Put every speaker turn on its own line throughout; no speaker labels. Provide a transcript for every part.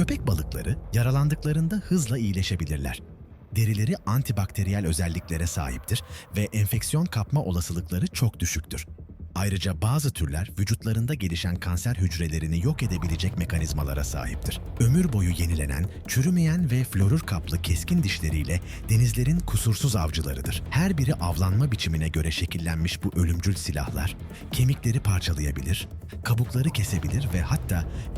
Köpek balıkları yaralandıklarında hızla iyileşebilirler. Derileri antibakteriyel özelliklere sahiptir ve enfeksiyon kapma olasılıkları çok düşüktür. Ayrıca bazı türler vücutlarında gelişen kanser hücrelerini yok edebilecek mekanizmalara sahiptir. Ömür boyu yenilenen, çürümeyen ve florür kaplı keskin dişleriyle denizlerin kusursuz avcılarıdır. Her biri avlanma biçimine göre şekillenmiş bu ölümcül silahlar, kemikleri parçalayabilir, kabukları kesebilir ve hatta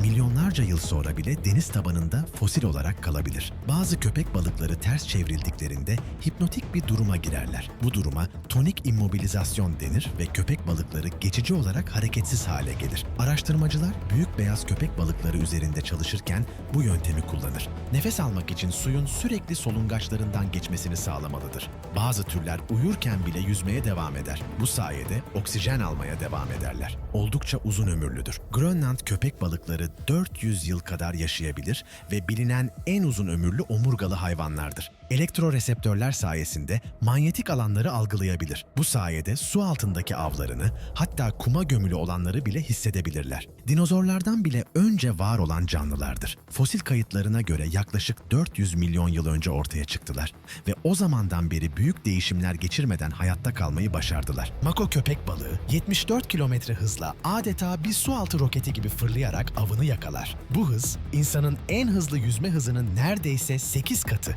milyonlarca yıl sonra bile deniz tabanında fosil olarak kalabilir. Bazı köpek balıkları ters çevrildiklerinde hipnotik bir duruma girerler. Bu duruma tonik immobilizasyon denir ve köpek balıkları geçici olarak hareketsiz hale gelir. Araştırmacılar büyük beyaz köpek balıkları üzerinde çalışırken bu yöntemi kullanır. Nefes almak için suyun sürekli solungaçlarından geçmesini sağlamalıdır. Bazı türler uyurken bile yüzmeye devam eder. Bu sayede oksijen almaya devam ederler. Oldukça uzun ömürlüdür. Grönland köpek balıkları 400 yıl kadar yaşayabilir ve bilinen en uzun ömürlü omurgalı hayvanlardır. Elektroreseptörler sayesinde manyetik alanları algılayabilir. Bu sayede su altındaki avlarını, hatta kuma gömülü olanları bile hissedebilirler. Dinozorlardan bile önce var olan canlılardır. Fosil kayıtlarına göre yaklaşık 400 milyon yıl önce ortaya çıktılar ve o zamandan beri büyük değişimler geçirmeden hayatta kalmayı başardılar. Mako köpek balığı 74 kilometre hızla adeta bir sualtı roketi gibi fırlayarak avını yakalar. Bu hız insanın en hızlı yüzme hızının neredeyse 8 katı.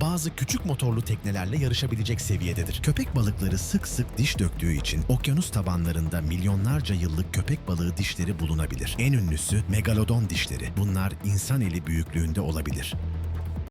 Bazı küçük motorlu teknelerle yarışabilecek seviyededir. Köpek balıkları sık sık diş döktüğü için okyanus tabanlarında milyonlarca yıllık köpek balığı dişleri bulunabilir. En ünlüsü megalodon dişleri. Bunlar insan eli büyüklüğünde olabilir.